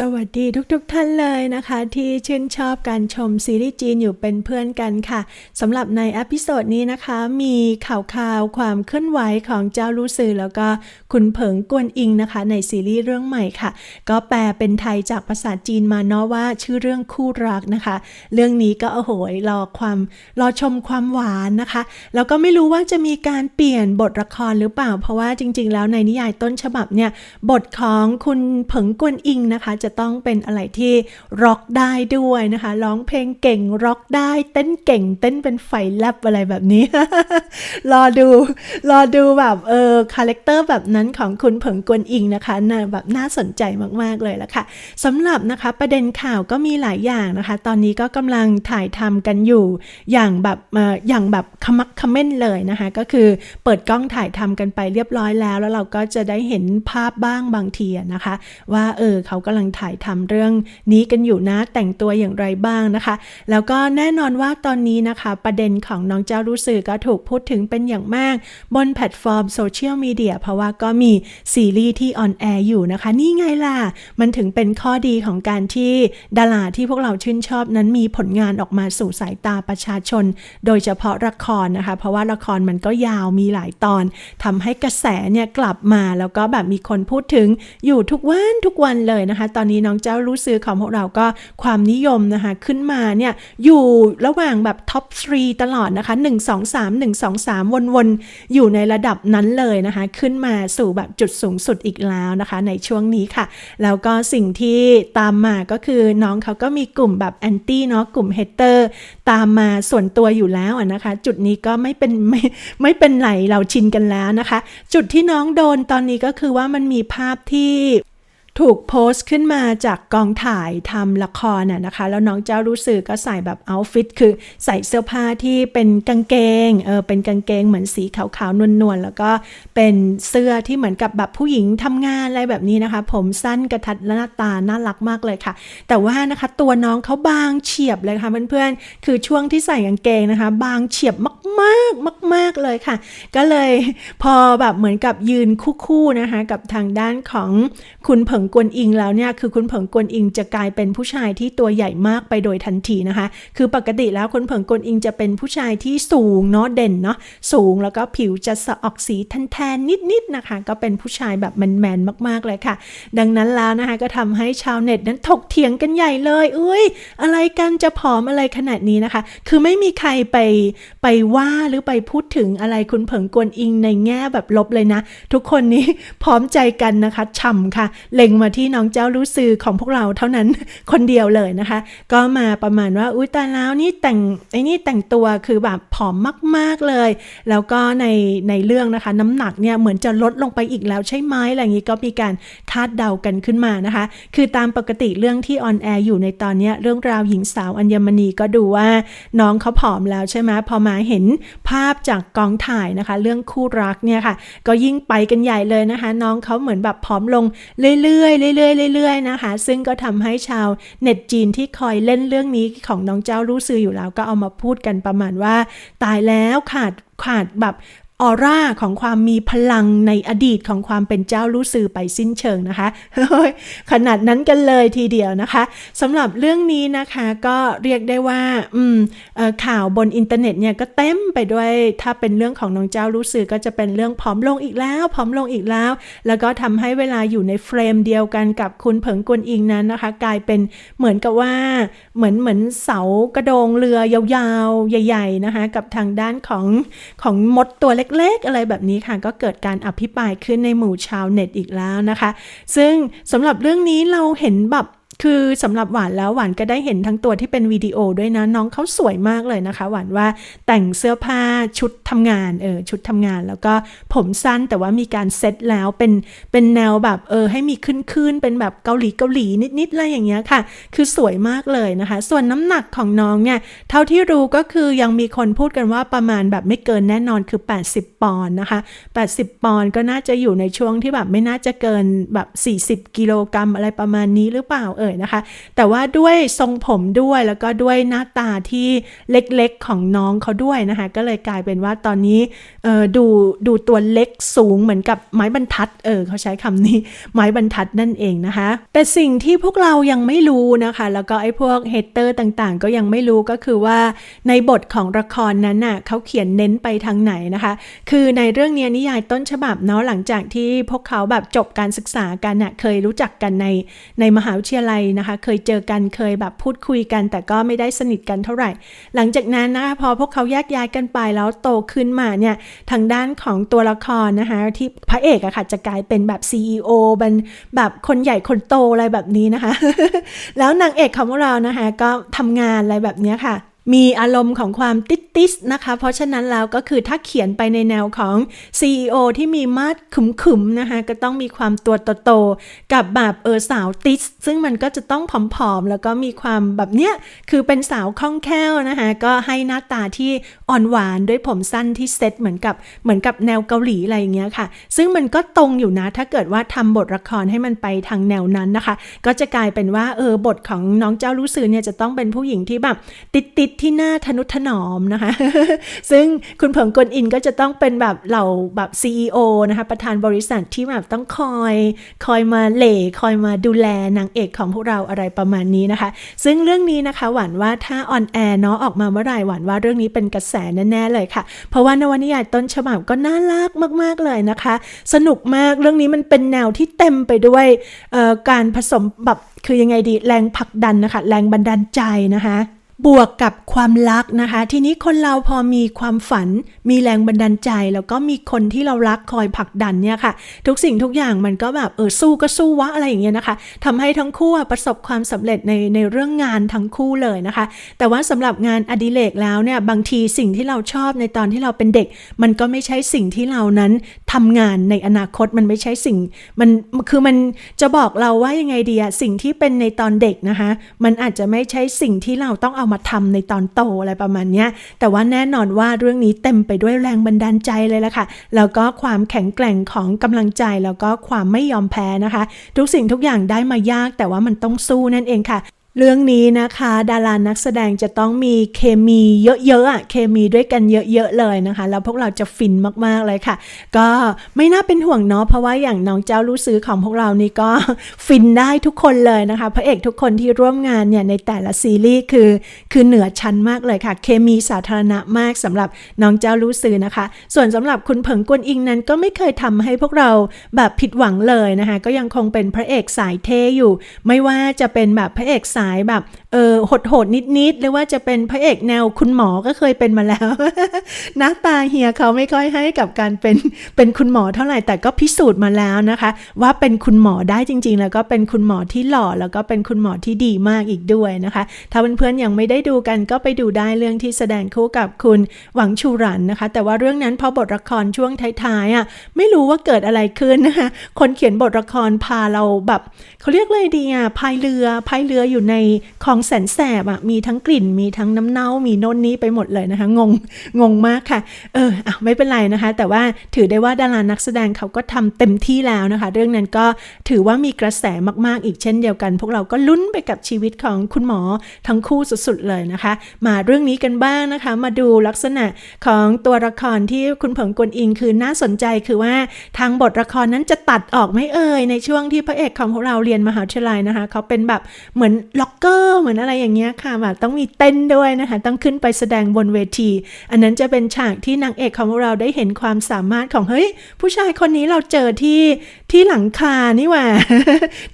สวัสดีทุกๆทท่านเลยนะคะ ที่ชื่นชอบการชมซีรีส์จีนอยู่เป็นเพื่อนกันค่ะสำหรับในอพิโซดนี้นะคะ มีข่าวข่าวความเคลื่อนไหวของเจ้าลู่ซือแล้วก็คุณเผิงกวนอิงนะคะ ในซีรีส์เรื่องใหม่ค่ะ ก็แปลเป็นไทยจากภาษาจีนมาเนาะว่าชื่อเรื่องคู่รักนะคะ เรื่องนี้ก็โอ้โหรอความรอชมความหวานนะคะ แล้วก็ไม่รู้ว่าจะมีการเปลี่ยนบทละครหรือเปล่า เพราะว่าจริง ๆ แล้วในนิยายต้นฉบับเนี่ยบทของคุณเผิงกวนอิงนะคะจะต้องเป็นอะไรที่ร็อกได้ด้วยนะคะร้องเพลงเก่งร็อกได้ เต้นเก่ง เต้นเป็นไฟแลบอะไรแบบนี้ รอดู รอดูแบบเออคาแรคเตอร์แบบนั้นของคุณเผิงกวนอิงนะคะน่าแบบน่าสนใจมาก ๆ เลยละค่ะสำหรับนะคะประเด็นข่าวก็มีหลายอย่างนะคะ ตอนนี้ก็กำลังถ่ายทำกันอยู่อย่างแบบเอออย่างแบบขมักขม้นเลยนะคะ ก็คือเปิดกล้องถ่ายทำกันไปเรียบร้อยแล้ว แล้วเราก็จะได้เห็นภาพบ้างบางทีนะคะ ว่าเออเขากำลังถ่ายทำเรื่องนี้กันอยู่นะแต่งตัวอย่างไรบ้างนะคะ แล้วก็แน่นอนว่าตอนนี้นะคะ ประเด็นของน้องเจ้ารู้สื่อก็ถูกพูดถึงเป็นอย่างมาก บนแพลตฟอร์มโซเชียลมีเดียเพราะว่าก็มีซีรีส์ที่ออนแอร์อยู่นะคะ นี่ไงล่ะ มันถึงเป็นข้อดีของการที่ดาราที่พวกเราชื่นชอบนั้นมีผลงานออกมาสู่สายตาประชาชน โดยเฉพาะละครนะคะ เพราะว่าละครมันก็ยาวมีหลายตอนทำให้กระแสเนี่ยกลับมาแล้วก็แบบมีคนพูดถึงอยู่ทุกวันทุกวันเลยนะคะ ตอนนี้น้องเจ้ารู้ซื้อของพวกเราก็ความนิยมนะคะ ขึ้นมาเนี่ย อยู่ระหว่างแบบท็อป3ตลอดนะคะ 1 2 3 1 2 3 วนๆ อยู่ในระดับนั้นเลยนะคะ ขึ้นมาสู่แบบจุดสูงสุดอีกแล้วนะคะ ในช่วงนี้ค่ะ แล้วก็สิ่งที่ตามมาก็คือน้องเขาก็มีกลุ่มแบบแอนตี้เนาะกลุ่มเฮเตอร์ตามมาส่วนตัวอยู่แล้วนะคะ จุดนี้ก็ไม่เป็นไม่ไม่เป็นไรเราชินกันแล้วนะคะ จุดที่น้องโดนตอนนี้ก็คือว่ามันมีภาพที่ ถูกโพสต์ขึ้นมาจากกองถ่ายทำละครน่ะนะคะ แล้วน้องเจ้ารู้สึกก็ใส่แบบเอาฟิตคือใส่เสื้อผ้าที่เป็นกางเกงเออเป็นกางเกงเหมือนสีขาวๆนวลๆแล้วก็เป็นเสื้อที่เหมือนกับแบบผู้หญิงทำงานอะไรแบบนี้นะคะ ผมสั้นกระทัดหน้าตาน่ารักมากเลยค่ะ แต่ว่านะคะตัวน้องเขาบางเฉียบเลยค่ะเพื่อนๆคือช่วงที่ใส่กางเกงนะคะ บางเฉียบมากๆมาก ๆเลยค่ะ ก็เลยพอแบบเหมือนกับยืนคู่ๆนะคะ กับทางด้านของคุณเผิงกวนอิงแล้วเนี่ยคือคุณเผิงกวนอิงจะกลายเป็นผู้ชายที่ตัวใหญ่มากไปโดยทันทีนะคะ คือปกติแล้วคุณเผิงกวนอิงจะเป็นผู้ชายที่สูงเนาะเด่นเนาะสูงแล้วก็ผิวจะสะออกสีแทนๆนิดๆนะคะ ก็เป็นผู้ชายแบบแมนๆมากๆเลยค่ะ ดังนั้นแล้วนะคะก็ทำให้ชาวเน็ตนั้นถกเถียงกันใหญ่เลยเอ้ย อะไรกันจะผอมอะไรขนาดนี้นะคะ คือไม่มีใครไปไปว่าหรือไปพูดถึงอะไรคุณเผิงกวนอิงในแง่แบบลบเลยนะ ทุกคนนี้พร้อมใจกันนะคะช่ำค่ะเล็งมาที่น้องเจ้ารู้สื่อของพวกเราเท่านั้นคนเดียวเลยนะคะ ก็มาประมาณว่าอุ้ยแตายแล้วนี่แต่งไอ้นี่แต่งตัวคือแบบผอมมากๆเลย แล้วก็ในในเรื่องนะคะ น้ำหนักเนี่ยเหมือนจะลดลงไปอีกแล้วใช่ไหมอะไรอย่างนี้ก็มีการคาดเดากันขึ้นมานะคะ คือตามปกติเรื่องที่ออนแอร์อยู่ในตอนนี้เรื่องราวหญิงสาวอัญมณีก็ดูว่าน้องเขาผอมแล้วใช่ไหมพอมาเห็นภาพจากกองถ่ายนะคะ เรื่องคู่รักเนี่ยค่ะ ก็ยิ่งไปกันใหญ่เลยนะคะ น้องเขาเหมือนแบบผอมลงเรื่อยๆเรื่อยๆเรื่อยๆนะคะ ซึ่งก็ทำให้ชาวเน็ตจีนที่คอยเล่นเรื่องนี้ของน้องเจ้ารู้ซืออยู่แล้วก็เอามาพูดกันประมาณว่า ตายแล้วขาดขาดแบบ ออร่าของความมีพลังในอดีตของความเป็นเจ้ารู้สื่อไปสิ้นเชิงนะคะ ขนาดนั้นกันเลยทีเดียวนะคะสำหรับเรื่องนี้นะคะก็เรียกได้ว่าอืมข่าวบนอินเทอร์เน็ตเนี่ยก็เต็มไปด้วยถ้าเป็นเรื่องของน้องเจ้ารู้สื่อก็จะเป็นเรื่องผอมลงอีกแล้วผอมลงอีกแล้ว แล้วก็ทำให้เวลาอยู่ในเฟรมเดียวกันกับคุณเผิงกวนอิงนั้นนะคะ กลายเป็นเหมือนกับว่าเหมือนเหมือนเสากระโดงเรือยาวๆ ใหญ่ ๆนะคะ กับทางด้านของของมดตัวเล็กเล็กๆ อะไรแบบนี้ค่ะ ก็เกิดการอภิปรายขึ้นในหมู่ชาวเน็ตอีกแล้วนะคะ ซึ่งสำหรับเรื่องนี้เราเห็นแบบ คือสำหรับหวานแล้วหวานก็ได้เห็นทั้งตัวที่เป็นวิดีโอด้วยนะ น้องเขาสวยมากเลยนะคะ หวานว่าแต่งเสื้อผ้าชุดทำงานเออชุดทำงาน แล้วก็ผมสั้นแต่ว่ามีการเซตแล้วเป็นเป็นแนวแบบเออให้มีขึ้นขึ้นเป็นแบบเกาหลีเกาหลีนิดๆอะไรอย่างเงี้ยค่ะ คือสวยมากเลยนะคะ ส่วนน้ำหนักของน้องเนี่ยเท่าที่รู้ก็คือยังมีคนพูดกันว่าประมาณแบบไม่เกินแน่นอนคือ 80 ปอนด์นะคะ 80 ปอนด์ก็น่าจะอยู่ในช่วงที่แบบไม่น่าจะเกินแบบ 40 กิโลกรัมอะไรประมาณนี้หรือเปล่าเออยนะคะ แต่ว่าด้วยทรงผมด้วยแล้วก็ด้วยหน้าตาที่เล็กๆของน้องเขาด้วยนะคะ ก็เลยกลายเป็นว่าตอนนี้เออดูดูตัวเล็กสูงเหมือนกับไม้บรรทัดเออเขาใช้คำนี้ไม้บรรทัดนั่นเองนะคะ แต่สิ่งที่พวกเรายังไม่รู้นะคะ แล้วก็ไอ้พวกเฮเตอร์ต่างๆ ก็ยังไม่รู้ก็คือว่าในบทของละครนั้นน่ะเขาเขียนเน้นไปทางไหนนะคะ คือในเรื่องเนี้ยนิยายต้นฉบับเนาะหลังจากที่พวกเขาแบบจบการศึกษากันน่ะเคยรู้จักกันในในมหาวิทยาลัยนะคะ เคยเจอกันเคยแบบพูดคุยกัน แต่ก็ไม่ได้สนิทกันเท่าไหร่ หลังจากนั้นนะคะพอพวกเขาแยกย้ายกันไปแล้วโตขึ้นมาเนี่ยทางด้านของตัวละครนะคะที่พระเอกอะค่ะจะกลายเป็นแบบ CEO เป็นแบบคนใหญ่คนโตอะไรแบบนี้นะคะ แล้วนางเอกของเรานะคะก็ทำงานอะไรแบบนี้ค่ะ มีอารมณ์ของความติดติสนะคะ เพราะฉะนั้นแล้วก็คือถ้าเขียนไปในแนวของ CEO ที่มีมาดขึมๆนะคะก็ต้องมีความตัวโตๆกับแบบเออสาวติสซึ่งมันก็จะต้องผอมๆ แล้วก็มีความแบบเนี้ยคือเป็นสาวคล่องแคล่วนะคะก็ให้หน้าตาที่อ่อนหวานด้วยผมสั้นที่เซ็ตเหมือนกับเหมือนกับแนวเกาหลีอะไรอย่างเงี้ยค่ะ ซึ่งมันก็ตรงอยู่นะถ้าเกิดว่าทำบทละครให้มันไปทางแนวนั้นนะคะ ก็จะกลายเป็นว่าเออบทของน้องเจ้ารู้สื่อเนี่ยจะต้องเป็นผู้หญิงที่แบบติดติดที่น้าทนุถนอมนะคะ ซึ่งคุณเผิงกนอินก็จะต้องเป็นแบบเหล่าแบบ CEO นะคะ ประธานบริษัทที่แบบต้องคอย คอยมาเหล่คอยมาดูแลนางเอกของพวกเราอะไรประมาณนี้นะคะ ซึ่งเรื่องนี้นะคะหวานว่าถ้าออนแอร์เนาะออกมาเมื่อไหร่หวานว่าเรื่องนี้เป็นกระแสแน่ๆเลยค่ะ เพราะว่านวนิยายต้นฉบับก็น่ารักมาก ๆเลยนะคะ สนุกมากเรื่องนี้มันเป็นแนวที่เต็มไปด้วยการผสมแบบคือยังไงดีแรงผลักดันนะคะ แรงบันดาลใจนะคะ บวกกับความรักนะคะ ทีนี้คนเราพอมีความฝัน มีแรงบันดาลใจ แล้วก็มีคนที่เรารักคอยผลักดันเนี่ยค่ะ ทุกสิ่งทุกอย่างมันก็แบบเออสู้ก็สู้วะอะไรอย่างเงี้ยนะคะทำให้ทั้งคู่ประสบความสำเร็จในในเรื่องงานทั้งคู่เลยนะคะ แต่ว่าสำหรับงานอดิเรกแล้วเนี่ยบางทีสิ่งที่เราชอบในตอนที่เราเป็นเด็ก มันก็ไม่ใช่สิ่งที่เรานั้นทำงานในอนาคตมันไม่ใช่สิ่งมันคือมันจะบอกเราว่ายังไงดีอะสิ่งที่เป็นในตอนเด็กนะคะ มันอาจจะไม่ใช่สิ่งที่เราต้องเอามาทำในตอนโตอะไรประมาณนี้แต่ว่าแน่นอนว่าเรื่องนี้เต็มไปด้วยแรงบันดาลใจเลยละค่ะ แล้วก็ความแข็งแกร่งของกำลังใจแล้วก็ความไม่ยอมแพ้นะคะ ทุกสิ่งทุกอย่างได้มายากแต่ว่ามันต้องสู้นั่นเองค่ะ เรื่องนี้นะคะ ดารานักแสดงจะต้องมีเคมีเยอะๆอะเคมีด้วยกันเยอะๆเลยนะคะ แล้วพวกเราจะฟินมากๆเลยค่ะ ก็ไม่น่าเป็นห่วงเนาะเพราะว่าอย่างน้องเจ้ารู้ซื้อของพวกเรานี่ก็ฟินได้ทุกคนเลยนะคะพระเอกทุกคนที่ร่วมงานเนี่ยในแต่ละซีรีส์คือคือเหนือชั้นมากเลยค่ะ เคมีสาธารณะมากสำหรับน้องเจ้ารู้ซื้อนะคะ ส่วนสำหรับคุณเผิงกวนอิงนั้นก็ไม่เคยทำให้พวกเราแบบผิดหวังเลยนะคะ ก็ยังคงเป็นพระเอกสายเทอยู่ ไม่ว่าจะเป็นแบบพระเอกสายแบบเออโหดโหดๆนิดๆหรือว่าจะเป็นพระเอกแนวคุณหมอก็เคยเป็นมาแล้ว หน้าตาเฮียเขาไม่ค่อยให้กับการเป็นเป็นคุณหมอเท่าไหร่แต่ก็พิสูจน์มาแล้วนะคะ ว่าเป็นคุณหมอได้จริง ๆ แล้วก็เป็นคุณหมอที่หล่อแล้วก็เป็นคุณหมอที่ดีมากอีกด้วยนะคะ ถ้าเพื่อนๆยังไม่ได้ดูกันก็ไปดูได้เรื่องที่แสดงคู่กับคุณหวังชูรันนะคะ แต่ว่าเรื่องนั้นพอบทละครช่วงท้ายๆอะไม่รู้ว่าเกิดอะไรขึ้นนะคะคนเขียนบทละครพาเราแบบเขาเรียกเลยดีอะพายเรือพายเรืออยู่ในคลองแสนแสบอะมีทั้งกลิ่นมีทั้งน้ำเน่ามีโน่นนี้ไปหมดเลยนะคะ งงงงมากค่ะ เอออะไม่เป็นไรนะคะ แต่ว่าถือได้ว่าดารานักแสดงเขาก็ทำเต็มที่แล้วนะคะ เรื่องนั้นก็ถือว่ามีกระแสมากๆอีกเช่นเดียวกัน พวกเราก็ลุ้นไปกับชีวิตของคุณหมอทั้งคู่สุดๆเลยนะคะ มาเรื่องนี้กันบ้างนะคะ มาดูลักษณะของตัวละครที่คุณเผิงกวนอิงคือน่าสนใจคือว่าทางบทละครนั้นจะตัดออกไหม่เอ่ยในช่วงที่พระเอกของพวกเราเรียนมหาวิทยาลัยนะคะเขาเป็นแบบเหมือนล็อกเกอร์เหมือนอะไรอย่างเงี้ยค่ะแบบต้องมีเต้นด้วยนะคะ ต้องขึ้นไปแสดงบนเวที อันนั้นจะเป็นฉากที่นางเอกของเราได้เห็นความสามารถของเฮ้ย ผู้ชายคนนี้เราเจอที่ที่หลังคานี่หว่า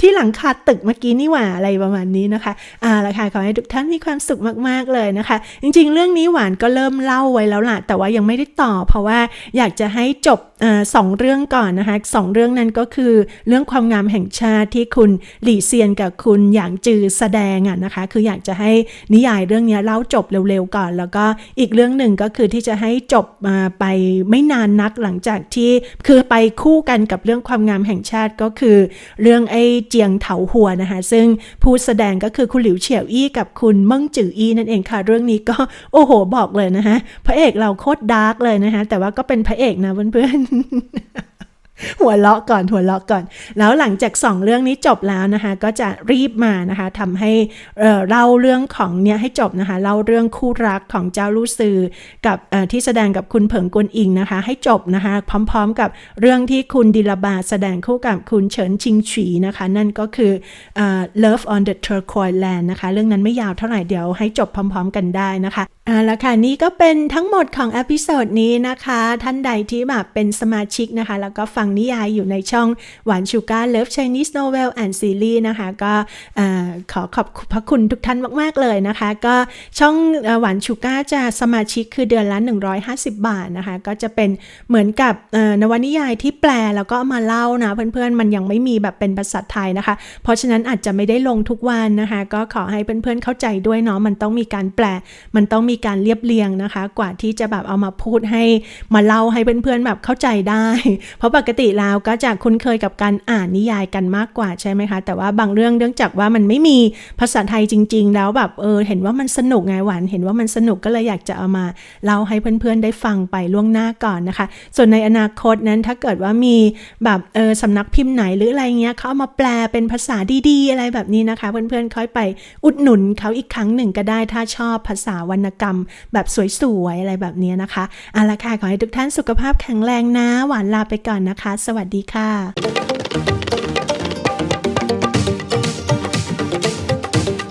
ที่หลังคาตึกเมื่อกี้นี่หว่าอะไรประมาณนี้นะคะอ่าละค่ะขอให้ทุกท่านมีความสุขมากๆเลยนะคะ จริงๆ เรื่องนี้หวานก็เริ่มเล่าไว้แล้วล่ะแต่ว่ายังไม่ได้ต่อ เพราะว่าอยากจะให้จบอสองเรื่องก่อนนะคะสองเรื่องนั้นก็คือเรื่องความงามแห่งชาติที่คุณหลี่เซียนกับคุณหยางจือแสดงอะนะคะคืออยากจะให้นิยายเรื่องนี้เล่าจบเร็วๆก่อน แล้วก็อีกเรื่องหนึ่งก็คือที่จะให้จบมาไปไม่นานนักหลังจากที่คือไปคู่กันกับเรื่องความงามแห่งชาติก็คือ เรื่องไอ้เจียงเถาหัวนะคะ ซึ่งผู้แสดงก็คือคุณหลิวเฉียวอี้กับคุณเมิ่งจืออี้นั่นเองค่ะ เรื่องนี้ก็โอ้โหบอกเลยนะคะพระเอกเราโคตรดาร์กเลยนะคะแต่ว่าก็เป็นพระเอกนะเพื่อนๆ หัวเราะก่อนหัวเราะก่อน แล้วหลังจากสองเรื่องนี้จบแล้วนะคะ ก็จะรีบมานะคะทำให้เเล่าเรื่องของเนี่ยให้จบนะคะเล่าเรื่องคู่รักของเจ้าลู่ซือกับที่แสดงกับคุณเผิงกวนอิงนะคะ ให้จบนะคะพร้อมๆกับเรื่องที่คุณดิลบาแสดงคู่กับคุณเฉินชิงฉีนะคะ นั่นก็คืออ Love on the Turquoise Land นะคะ เรื่องนั้นไม่ยาวเท่าไหร่เดี๋ยวให้จบพร้อม ๆ กันได้นะคะอ่าแล้วค่ะนี่ก็เป็นทั้งหมดของอพิโซดนี้นะคะ ท่านใดที่แบบเป็นสมาชิกนะคะ แล้วก็ฟังนิยายอยู่ในช่องหวานชูการ Love Chinese Novel and Series นะคะ ก็ขอขอบพระคุณทุกท่านมาก ๆ เลยนะคะ ก็ช่องหวานชูการจะสมาชิกคือเดือนละ 150 บาทนะคะ ก็จะเป็นเหมือนกับนวนิยายที่แปลแล้วก็มาเล่านะ เพื่อนๆ มันยังไม่มีแบบเป็นภาษาไทยนะคะ เพราะฉะนั้นอาจจะไม่ได้ลงทุกวันนะคะ ก็ขอให้เพื่อนๆเข้าใจด้วยเนาะมันต้องมีการแปลมันต้องมีมีการเรียบเรียงนะคะ กว่าที่จะแบบเอามาพูดให้มาเล่าให้เพื่อนๆแบบเข้าใจได้ เพราะปกติแล้วก็จะคุ้นเคยกับการอ่านนิยายกันมากกว่าใช่ไหมคะ แต่ว่าบางเรื่องเนื่องจากว่ามันไม่มีภาษาไทยจริง ๆ แล้วแบบเออเห็นว่ามันสนุกไงหวานเห็นว่ามันสนุกก็เลยอยากจะเอามาเล่าให้เพื่อนๆได้ฟังไปล่วงหน้าก่อนนะคะ ส่วนในอนาคตนั้นถ้าเกิดว่ามีแบบเออสำนักพิมพ์ไหนหรืออะไรเงี้ยเขาเอามาแปลเป็นภาษาดีๆ อะไรแบบนี้นะคะ เพื่อนๆค่อยไปอุดหนุนเขาอีกครั้งหนึ่งก็ได้ถ้าชอบภาษาวรรณกรรมแบบสวยๆ อะไรแบบนี้นะคะเอาละค่ะขอให้ทุกท่านสุขภาพแข็งแรงนะ หวานลาไปก่อนนะคะ สวัสดีค่ะ